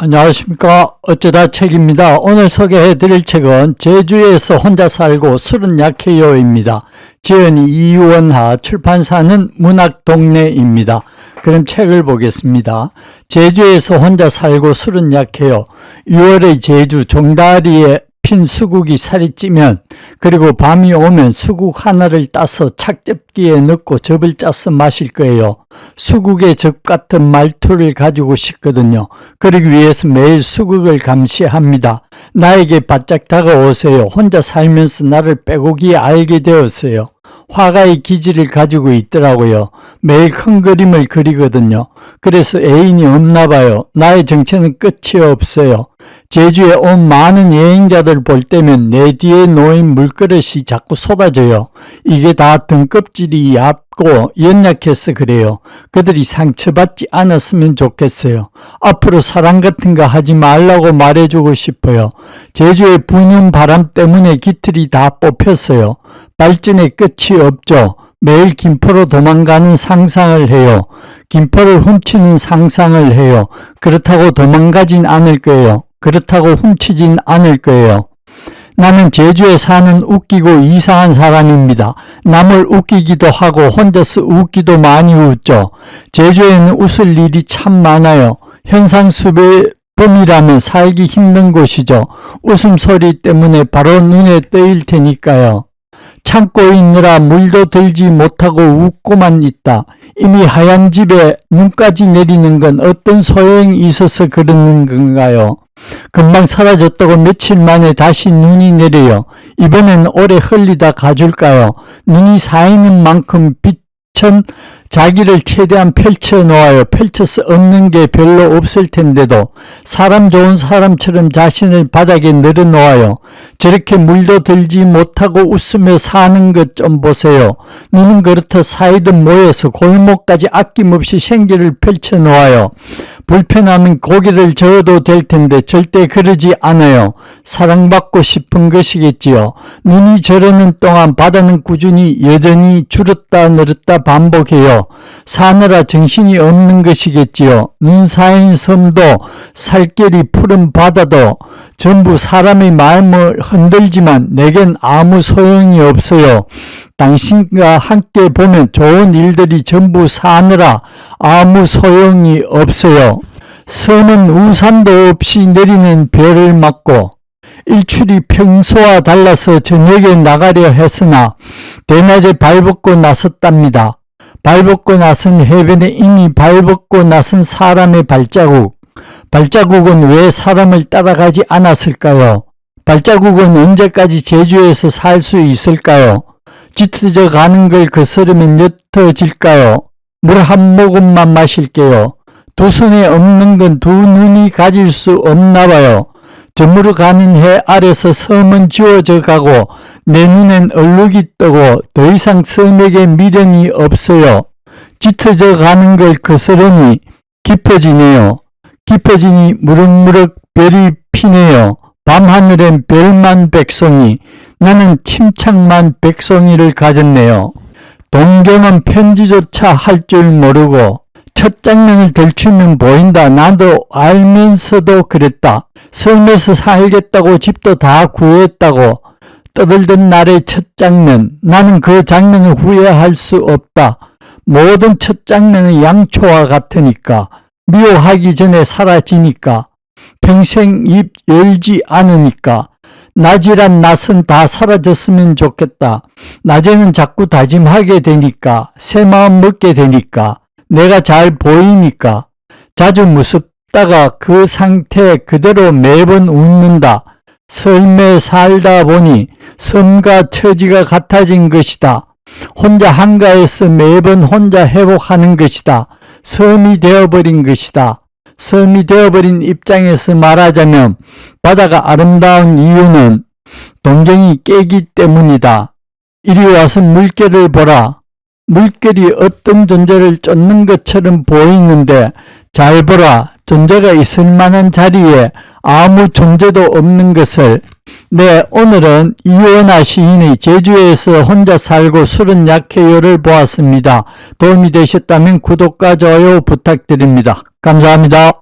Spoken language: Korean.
안녕하십니까. 어쩌다 책입니다. 오늘 소개해 드릴 책은 제주에서 혼자 살고 술은 약해요입니다. 지은이 이원하 출판사는 문학동네입니다. 그럼 책을 보겠습니다. 제주에서 혼자 살고 술은 약해요. 6월의 제주 종다리에 핀 수국이 살이 찌면 그리고 밤이 오면 수국 하나를 따서 착즙기에 넣고 즙을 짜서 마실 거예요. 수국의 즙 같은 말투를 가지고 싶거든요. 그러기 위해서 매일 수국을 감시합니다. 나에게 바짝 다가오세요. 혼자 살면서 나를 빼곡히 알게 되었어요. 화가의 기질을 가지고 있더라고요. 매일 큰 그림을 그리거든요. 그래서 애인이 없나 봐요. 나의 정체는 끝이 없어요. 제주에 온 많은 여행자들 볼 때면 내 뒤에 놓인 물그릇이 자꾸 쏟아져요. 이게 다 등껍질이 얇고 연약해서 그래요. 그들이 상처받지 않았으면 좋겠어요. 앞으로 사랑 같은 거 하지 말라고 말해주고 싶어요. 제주의 부는 바람 때문에 깃털이 다 뽑혔어요. 발전의 끝이 없죠. 매일 김포로 도망가는 상상을 해요. 김포를 훔치는 상상을 해요. 그렇다고 도망가진 않을 거예요. 그렇다고 훔치진 않을 거예요. 나는 제주에 사는 웃기고 이상한 사람입니다. 남을 웃기기도 하고 혼자서 웃기도 많이 웃죠. 제주에는 웃을 일이 참 많아요. 현상 수배 범이라면 살기 힘든 곳이죠. 웃음소리 때문에 바로 눈에 떠일 테니까요. 참고 있느라 물도 들지 못하고 웃고만 있다. 이미 하얀 집에 눈까지 내리는 건 어떤 소용이 있어서 그러는 건가요? 금방 사라졌다고 며칠 만에 다시 눈이 내려요. 이번엔 오래 흘리다 가줄까요? 눈이 쌓이는 만큼 빛은 자기를 최대한 펼쳐 놓아요. 펼쳐서 얻는 게 별로 없을 텐데도 사람 좋은 사람처럼 자신을 바닥에 늘어놓아요. 저렇게 물도 들지 못하고 웃으며 사는 것 좀 보세요. 눈은 그렇다 사이드 모여서 골목까지 아낌없이 생기를 펼쳐 놓아요. 불편하면 고개를 저어도 될 텐데 절대 그러지 않아요. 사랑받고 싶은 것이겠지요. 눈이 저러는 동안 바다는 꾸준히 여전히 줄었다 늘었다 반복해요. 사느라 정신이 없는 것이겠지요. 눈 사인 섬도 살결이 푸른 바다도 전부 사람의 마음을 흔들지만 내겐 아무 소용이 없어요. 당신과 함께 보면 좋은 일들이 전부 사느라 아무 소용이 없어요. 섬은 우산도 없이 내리는 별을 맞고 일출이 평소와 달라서 저녁에 나가려 했으나 대낮에 발벗고 나섰답니다. 발벗고 나선 해변에 이미 발벗고 나선 사람의 발자국. 발자국은 왜 사람을 따라가지 않았을까요? 발자국은 언제까지 제주에서 살 수 있을까요? 짙어져 가는 걸 거스르면 옅어질까요? 물 한 모금만 마실게요. 두 손에 없는 건 두 눈이 가질 수 없나 봐요. 저물어 가는 해 아래서 섬은 지워져 가고 내 눈엔 얼룩이 뜨고 더 이상 섬에게 미련이 없어요. 짙어져 가는 걸 거스르니 깊어지네요. 깊어지니 무럭무럭 별이 피네요. 밤하늘엔 별만 백송이 나는 침착만 백송이를 가졌네요. 동경은 편지조차 할 줄 모르고 첫 장면을 들추면 보인다. 나도 알면서도 그랬다. 섬에서 살겠다고 집도 다 구했다고 떠들던 날의 첫 장면. 나는 그 장면을 후회할 수 없다. 모든 첫 장면은 양초와 같으니까. 미워하기 전에 사라지니까. 평생 입 열지 않으니까. 낮이란 낯은 다 사라졌으면 좋겠다. 낮에는 자꾸 다짐하게 되니까. 새 마음 먹게 되니까. 내가 잘 보이니까. 자주 무섭다가 그 상태 그대로 매번 웃는다. 삶에 살다 보니 섬과 처지가 같아진 것이다. 혼자 한가해서 매번 혼자 회복하는 것이다. 섬이 되어버린 것이다. 섬이 되어버린 입장에서 말하자면 바다가 아름다운 이유는 동경이 깨기 때문이다. 이리 와서 물결을 보라. 물결이 어떤 존재를 쫓는 것처럼 보이는데 잘 보라. 존재가 있을 만한 자리에 아무 존재도 없는 것을 네, 오늘은 이원아 시인의 제주에서 혼자 살고 술은 약해요를 보았습니다. 도움이 되셨다면 구독과 좋아요 부탁드립니다. 감사합니다.